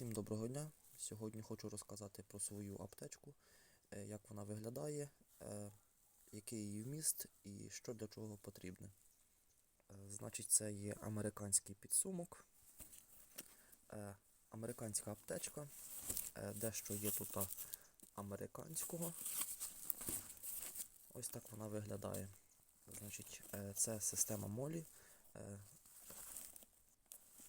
Всім доброго дня. Сьогодні хочу розказати про свою аптечку, е, як вона виглядає, е, який її вміст і що для чого потрібне. Е, Значить, це є американський підсумок, американська аптечка, дещо є тут американського. Ось так вона виглядає. Значить, це система Молі.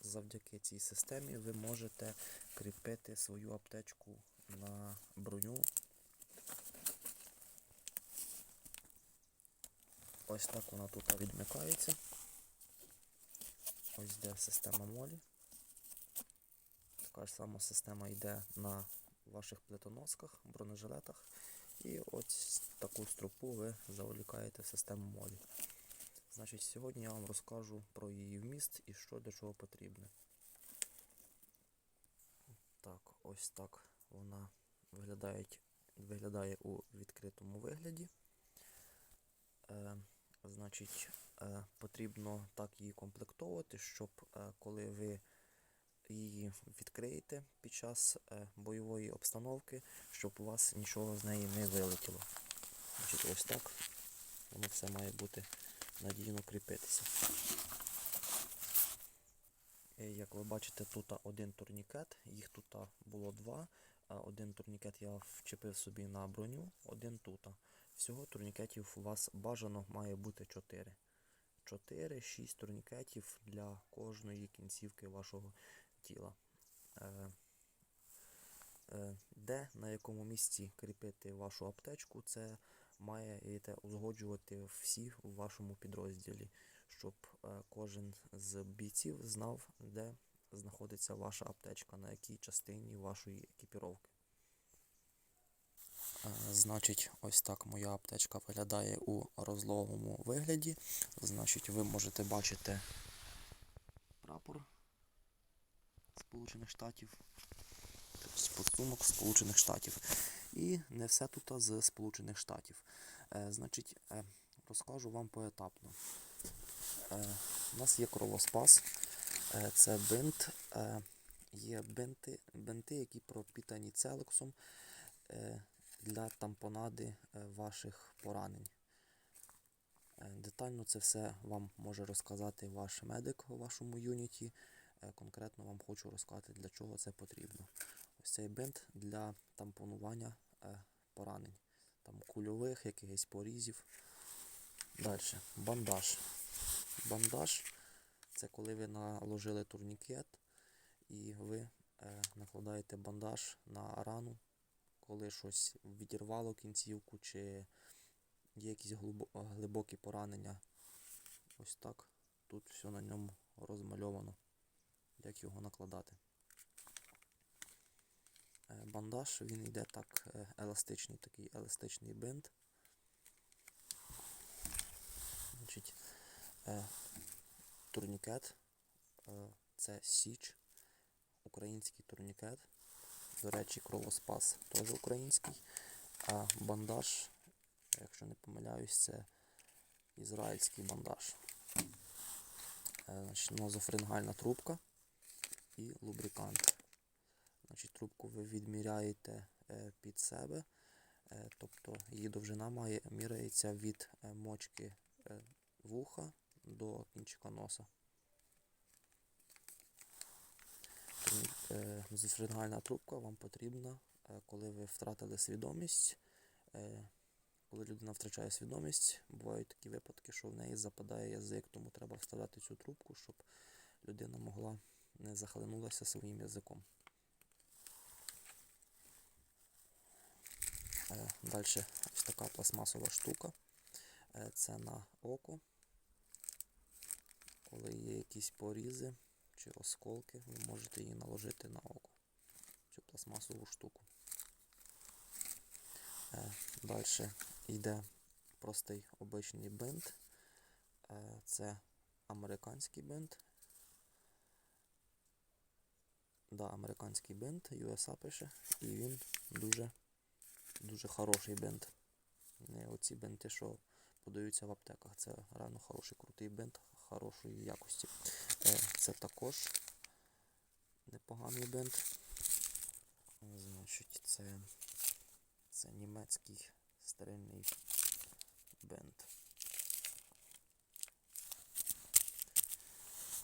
Завдяки цій системі ви можете кріпити свою аптечку на броню. Ось так вона тут відмикається. Ось де система молі. Така ж сама система йде на ваших плитоносках, бронежилетах. І ось таку стропу ви заволікаєте в систему молі. Значить, сьогодні я вам розкажу про її вміст і що для чого потрібне. Так, ось так вона виглядає, виглядає у відкритому вигляді. Е, значить, е, потрібно так її комплектовувати, щоб е, коли ви її відкриєте під час е, бойової обстановки, щоб у вас нічого з неї не вилетіло. Значить, ось так воно все має бути надійно кріпитися. Е, Як ви бачите, тут один турнікет, їх тут було два. Один турнікет я вчепив собі на броню, один тут. Всього турнікетів у вас бажано має бути 4. 4-6 турнікетів для кожної кінцівки вашого тіла. Е, е, Де на якому місці кріпити вашу аптечку, це маєте узгоджувати всі у вашому підрозділі, щоб е, кожен з бійців знав, де знаходиться ваша аптечка, на якій частині вашої екіпіровки. Е, Значить, ось так моя аптечка виглядає у розлогому вигляді. Значить, ви можете бачити прапор Сполучених Штатів, тобто Сполучених Штатів. І не все тут з Сполучених Штатів. Е, значить, е, розкажу вам поетапно. Е, у нас є кровоспас, це бинт, є бинти, бинти, які пропітані целексом для тампонади ваших поранень. Детально це все вам може розказати ваш медик у вашому юніті. Конкретно вам хочу розказати, для чого це потрібно. Ось цей бинт для тампонування е, поранень, там кульових, якихось порізів. Далі, бандаж. Бандаж це коли ви наложили турнікет і ви е, накладаєте бандаж на рану, коли щось відірвало кінцівку, чи є якісь глибо- глибокі поранення. Ось так. Тут все на ньому розмальовано, як його накладати. Е, Бандаж, він йде так, е, еластичний, такий еластичний бинт. Значить, е, турнікет, це Січ, український турнікет. До речі, кровоспас теж український. А бандаж, якщо не помиляюсь, це ізраїльський бандаж. Нозофрингальна трубка і лубрикант. Значить, трубку ви відміряєте е, під себе, е, тобто її довжина має міряється від е, мочки вуха до кінчика носа. Е, трубка вам потрібна, коли ви втратили свідомість. Коли людина втрачає свідомість, бувають такі випадки, що в неї западає язик, тому треба вставляти цю трубку, щоб людина могла не захлинулася своїм язиком. Далі ось така пластмасова штука. Е, Це на око. Коли є якісь порізи чи осколки, ви можете її наложити на око. Цю пластмасову штуку. Далі йде простий обичний бинт. Е, Це американський бинт. Да, американський бинт, USA пише, і він дуже дуже хороший бенд. Не оці бенти, що подаються в аптеках. Це реально хороший, крутий бенд хорошої якості. Е, Це також непоганий бенд. Значить, це, це німецький стрільний бинт.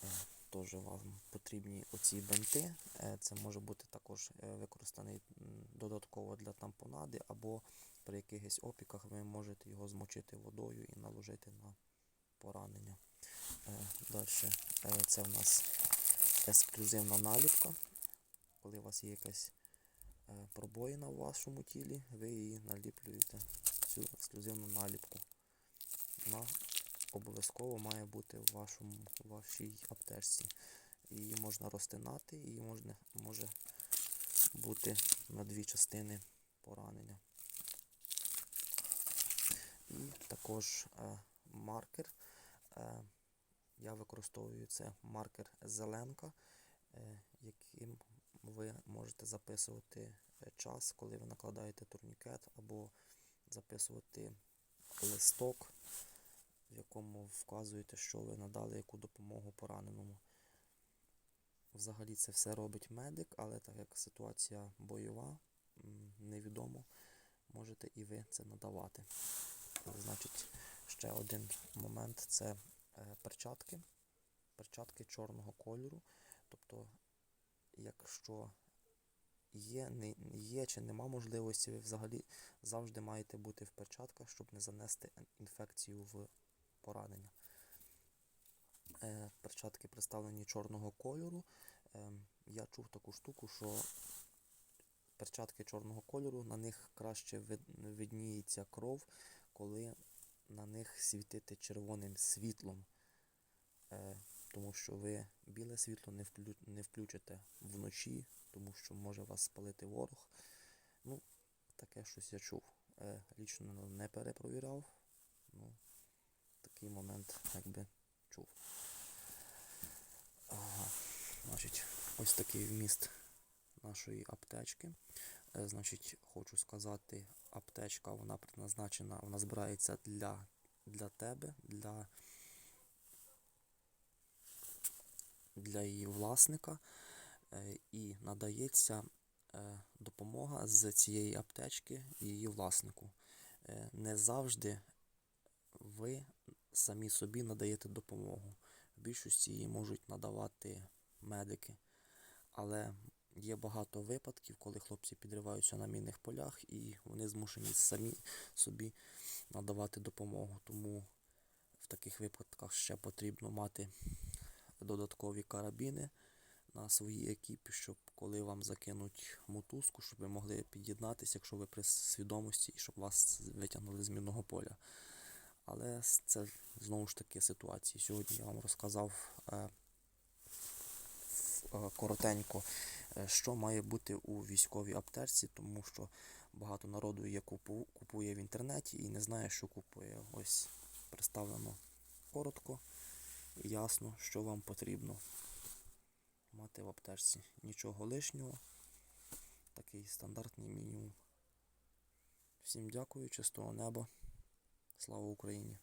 Е, Теж вам потрібні оці бинти. Е, Це може бути також е, використаний додатково для тампонади, або при якихось опіках ви можете його змочити водою і наложити на поранення. Далі це в нас ексклюзивна наліпка. Коли у вас є якась е, пробоїна в вашому тілі, ви її наліплюєте цю ексклюзивну наліпку. Вона обов'язково має бути в вашому, вашій аптечці. Її можна розтинати, її можна, може бути на дві частини поранення. І також е, маркер. Е, я використовую це маркер зеленка, е, яким ви можете записувати е, час, коли ви накладаєте турнікет, або записувати листок, в якому вказуєте, що ви надали яку допомогу пораненому. Взагалі це все робить медик, але так як ситуація бойова, невідомо, можете і ви це надавати. Значить, ще один момент це е, перчатки. Перчатки чорного кольору. Тобто, якщо є, не, є чи нема можливості, ви взагалі завжди маєте бути в перчатках, щоб не занести інфекцію в поранення. Е, перчатки представлені чорного кольору. Е, я чув таку штуку, що перчатки чорного кольору, на них краще вид- видніється кров, коли на них світити червоним світлом. Е, тому що ви біле світло не, вклю... не включите вночі, тому що може вас спалити ворог. Ну, таке щось я чув. Лічно не перепровіряв. Ну, такий момент якби чув. Ага, значить, ось такий вміст нашої аптечки. Е, Значить, хочу сказати, аптечка вона предназначена, вона збирається для, для тебе, для, для її власника е, і надається е, допомога з цієї аптечки її власнику. Не завжди ви самі собі надаєте допомогу. В більшості її можуть надавати медики. Але є багато випадків, коли хлопці підриваються на мінних полях і вони змушені самі собі надавати допомогу. Тому в таких випадках ще потрібно мати додаткові карабіни на своїй екіпі, щоб коли вам закинуть мотузку, щоб ви могли під'єднатися, якщо ви при свідомості, і щоб вас витягнули з мінного поля. Але це знову ж таки ситуації. Сьогодні я вам розказав е, е, коротенько, е, що має бути у військовій аптечці, тому що багато народу є купу, купує в інтернеті і не знає, що купує. Ось представлено коротко і ясно, що вам потрібно мати в аптечці. Нічого лишнього. Такий стандартний мінімум. Всім дякую, чистого неба. Слава Україні!